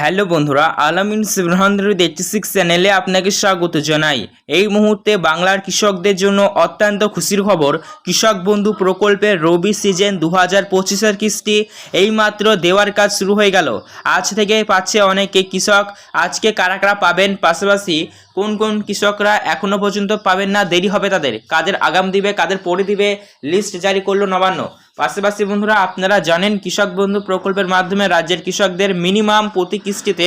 Hello বন্ধুরা, আলামিন seven hundred eighty six চ্যানেলে আপনাকে স্বাগত জানাই। এই মুহূর্তে বাংলার কৃষকদের জন্য অত্যন্ত খুশির খবর, কৃষক বন্ধু প্রকল্পের রবি সিজন দু হাজার পঁচিশের কিস্তি এইমাত্র দেওয়ার কাজ শুরু হয়ে গেল। আজ থেকে পাচ্ছে অনেকে কৃষক, আজকে কারা কারা পাবেন পাশাপাশি কোন কোন কৃষকরা এখনও পর্যন্ত পাবেন না, দেরি হবে তাদের। কাদের আগাম দিবে, কাদের পরে দিবে লিস্ট জারি করল নবান্ন। পাশাপাশি বন্ধুরা, আপনারা জানেন কৃষক বন্ধু প্রকল্পের মাধ্যমে রাজ্যের কৃষকদের মিনিমাম প্রতি কিস্তিতে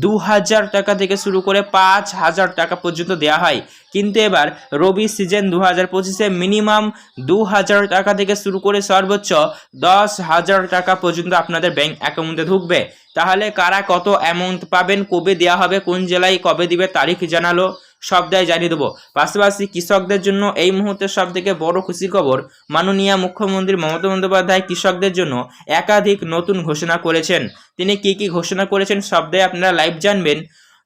দু হাজার টাকা থেকে শুরু করে পাঁচ হাজার টাকা পর্যন্ত দেওয়া হয়। কিন্তু এবার রবি সিজন দু হাজার পঁচিশে মিনিমাম দু হাজার টাকা থেকে শুরু করে সর্বোচ্চ দশ হাজার টাকা পর্যন্ত আপনাদের ব্যাংক অ্যাকাউন্টে ঢুকবে। তাহলে কারা কত অ্যামাউন্ট পাবেন, কবে দেওয়া হবে, কোন জেলায় কবে দিবে, তারিখ জানালো। সবটাই জানিয়ে দেবো। পাশাপাশি কৃষকদের জন্য এই মুহূর্তে সব থেকে বড় খুশির খবর, মাননীয় মুখ্যমন্ত্রী মমতা বন্দ্যোপাধ্যায় কৃষকদের জন্য একাধিক নতুন ঘোষণা করেছেন। তিনি কি কি ঘোষণা করেছেন সবটাই আপনারা লাইভ জানবেন।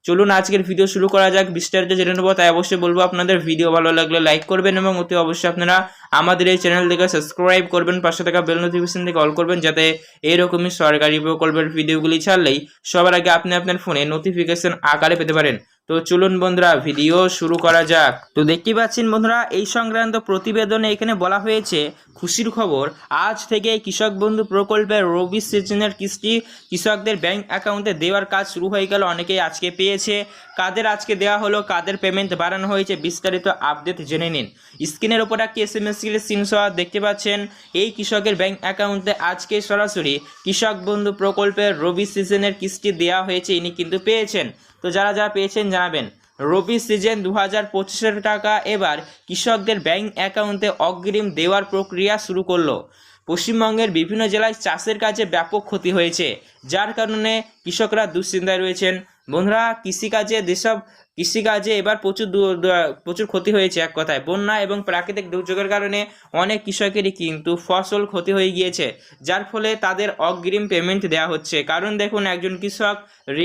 চলুন আজকের ভিডিও শুরু করা যাক, বিস্তারিত জেনে নেব, তাই অবশ্যই বলব আপনাদের, ভিডিও ভালো লাগলে লাইক করবেন এবং অতি অবশ্যই আপনারা আমাদের এই চ্যানেল থেকে সাবস্ক্রাইব করবেন, পাশে থাকা বেল নোটিফিকেশন থেকে অল করবেন, যাতে এইরকমই সরকারি প্রকল্পের ভিডিওগুলি ছাড়লেই সবার আগে আপনি আপনার ফোনে নোটিফিকেশন আকারে পেতে পারেন। তো চলুন বন্ধুরা, ভিডিও শুরু করা যাক। তো দেখতে পাচ্ছেন বন্ধুরা, এই সংক্রান্ত প্রতিবেদনে এখানে বলা হয়েছে, খুশির খবর, আজ থেকে কৃষক বন্ধু প্রকল্পের রবি সিজনের কিস্তি কৃষকদের ব্যাংক অ্যাকাউন্টে দেওয়ার কাজ শুরু হয়ে গেল, অনেকেই আজকে পেয়েছে। কাদের আজকে দেওয়া হলো, কাদের পেমেন্ট বাড়ানো হয়েছে, বিস্তারিত আপডেট জেনে নিন। স্ক্রিনের ওপর একটি এস এম এস স্ক্রিনশট দেখতে পাচ্ছেন, এই কৃষকের ব্যাংক অ্যাকাউন্টে আজকে সরাসরি কৃষক বন্ধু প্রকল্পের রবি সিজনের কিস্তি দেওয়া হয়েছে, ইনি কিন্তু পেয়েছেন। তো যারা যারা পেয়েছেন জানাবেন। রবি সিজন দু হাজার পঁচিশের টাকা। এবার কৃষকদের ব্যাংক অ্যাকাউন্টে অগ্রিম দেওয়ার প্রক্রিয়া শুরু করল। পশ্চিমবঙ্গের বিভিন্ন জেলায় চাষের কাজে ব্যাপক ক্ষতি হয়েছে। যার কারণে কৃষকরা দুশ্চিন্তায় রয়েছেন। বন্ধুরা, কৃষিকাজে যেসব কৃষিকাজে এবার প্রচুর প্রচুর ক্ষতি হয়েছে এক কথায়। বন্যা এবং প্রাকৃতিক দুর্যোগের কারণে অনেক কৃষকেরই কিন্তু ফসল ক্ষতি হয়ে গিয়েছে, যার ফলে তাদের অগ্রিম পেমেন্ট দেওয়া হচ্ছে। কারণ দেখুন, একজন কৃষক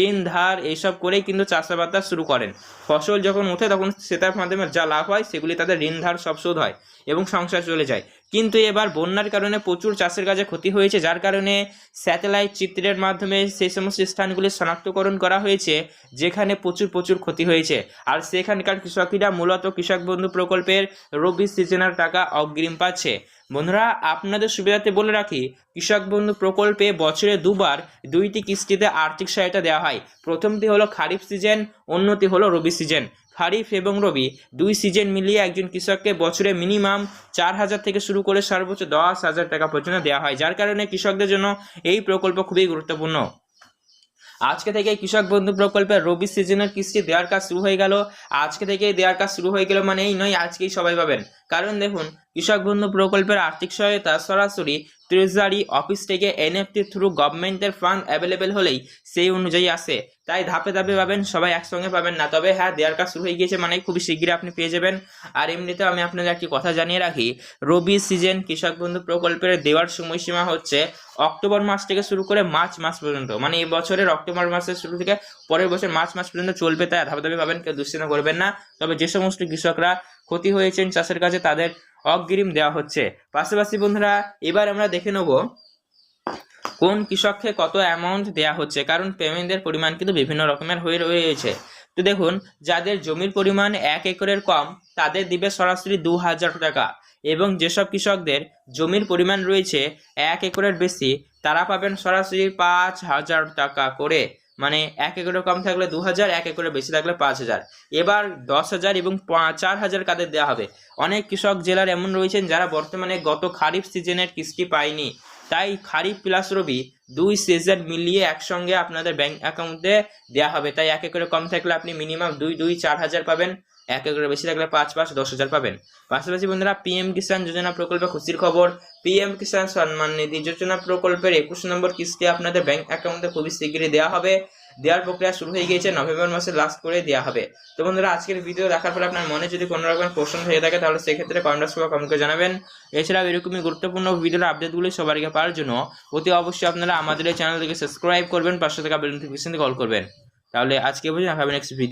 ঋণ, ধার এইসব করেই কিন্তু চাষাবাদ শুরু করেন। ফসল যখন ওঠে তখন সেটার মাধ্যমে যা লাভ হয়, সেগুলি তাদের ঋণ, ধার সব শোধ হয় এবং সংসার চলে যায়। কিন্তু এবার বন্যার কারণে প্রচুর চাষের কাজে ক্ষতি হয়েছে, যার কারণে স্যাটেলাইট চিত্রের মাধ্যমে সেই সমস্ত স্থানগুলি শনাক্তকরণ করা হয়েছে, যেখানে প্রচুর প্রচুর ক্ষতি হয়েছে। আর সেখানকার কৃষকেরা মূলত কৃষক বন্ধু প্রকল্পের রবি সিজনের টাকা অগ্রিম পাচ্ছে। বন্ধুরা, আপনাদের সুবিধাতে বলে রাখি, কৃষক বন্ধু প্রকল্পে বছরে দুবার দুইটি কিস্তিতে আর্থিক সহায়তা দেওয়া হয়। প্রথমটি হলো খারিফ সিজন, অন্যটি হলো রবি সিজন। খারিফ এবং রবি দুই সিজন মিলিয়ে একজন কৃষককে বছরে মিনিমাম চার হাজার থেকে শুরু করে সর্বোচ্চ দশ হাজার টাকা পর্যন্ত দেওয়া হয়, যার কারণে কৃষকদের জন্য এই প্রকল্প খুবই গুরুত্বপূর্ণ। আজকে থেকে কৃষক বন্ধু প্রকল্পের রবি সিজনের কিস্তি দেওয়ার কাজ শুরু হয়ে গেল। আজকে থেকে দেওয়ার কাজ শুরু হয়ে গেল মানে এই নয়, আজকেই সবাই পাবেন। কারণ দেখুন কৃষক বন্ধু প্রকল্পের আর্থিক সহায়তা সরাসরি ট্রেজারি অফিস থেকে এনএফটি থ্রু গভর্নমেন্টের ফান্ড অ্যাভেলেবেল হলেই সেই অনুযায়ী আসে। তাই ধাপে ধাপে পাবেন, সবাই একসঙ্গে পাবেন না। তবে হ্যাঁ দেওয়ার কাজ শুরু হয়ে গিয়েছে মানে খুবই শীঘ্রই আপনি পেয়ে যাবেন। আর এমনিতেও আমি আপনাদের একটি কথা জানিয়ে রাখি, রবি সিজন কৃষক বন্ধু প্রকল্পের দেওয়ার সময়সীমা হচ্ছে অক্টোবর মাস থেকে শুরু করে মার্চ মাস পর্যন্ত। মানে এই বছরের অক্টোবর মাসের শুরু থেকে পরের বছর মার্চ মাস পর্যন্ত চলবে, তাই ধাপে ধাপে পাবেন, কেউ দুশ্চিন্তা করবেন না। তবে যে সমস্ত কৃষকরা ক্ষতি হয়েছেন চাষের কাজে তাদের অগ্রিম দেওয়া হচ্ছে। পাশাপাশি বন্ধুরা, এবার আমরা দেখে নেব কোন কৃষককে কত অ্যামাউন্ট দেওয়া হচ্ছে, কারণ পেমেন্টের পরিমাণ কিন্তু বিভিন্ন রকমের হয়ে রয়েছে। তো দেখুন, যাদের জমির পরিমাণ এক একরের কম, তাদের দিবে সরাসরি দু হাজার টাকা। এবং যেসব কৃষকদের জমির পরিমাণ রয়েছে এক একরের বেশি, তারা পাবেন সরাসরি পাঁচ হাজার টাকা করে। মানে এক একরের কম থাকলে দু হাজার, এক একরের বেশি থাকলে পাঁচ হাজার। এবার দশ হাজার এবং চার হাজার কাদের দেওয়া হবে? অনেক কৃষক জেলার এমন রয়েছেন যারা বর্তমানে গত খারিফ সিজনের কিস্তি পায়নি। তাই খারিফ প্লাস রবি দুই সিজন মিলিয়ে একসঙ্গে আপনাদের ব্যাংক অ্যাকাউন্টে দেওয়া হবে। তাই এক একরে কম থাকলে আপনি মিনিমাম দুই দুই, চার হাজার পাবেন। এক একরে বেশি থাকলে পাঁচ পাঁচ, দশ হাজার পাবেন। পাশাপাশি বন্ধুরা, পিএম কিষাণ যোজনা প্রকল্পে খুশির খবর। পিএম কিষাণ সম্মান নিধি যোজনা প্রকল্পের একুশ নম্বর কিস্তি আপনাদের ব্যাংক অ্যাকাউন্টে খুবই শীঘ্রই দেওয়া হবে। দেওয়ার প্রক্রিয়া শুরু হয়ে গিয়েছে, নভেম্বর মাসে লাস্ট করে দেওয়া হবে। তো বন্ধুরা, আজকের ভিডিও দেখার পরে আপনার মনে যদি কোনো রকম প্রশ্ন হয়ে থাকে, তাহলে সেক্ষেত্রে কমেন্ট বা কমেন্ট করে জানাবেন। এছাড়াও এরকমই গুরুত্বপূর্ণ ভিডিওর আপডেটগুলি সবার আগে পাওয়ার জন্য অতি অবশ্যই আপনারা আমাদের এই চ্যানেলটিকে সাবস্ক্রাইব করবেন, পাশে থাকা বেল নোটিফিকেশন কল করবেন। তাহলে আজকে বুঝে দেখাবেন নেক্সট ভিডিও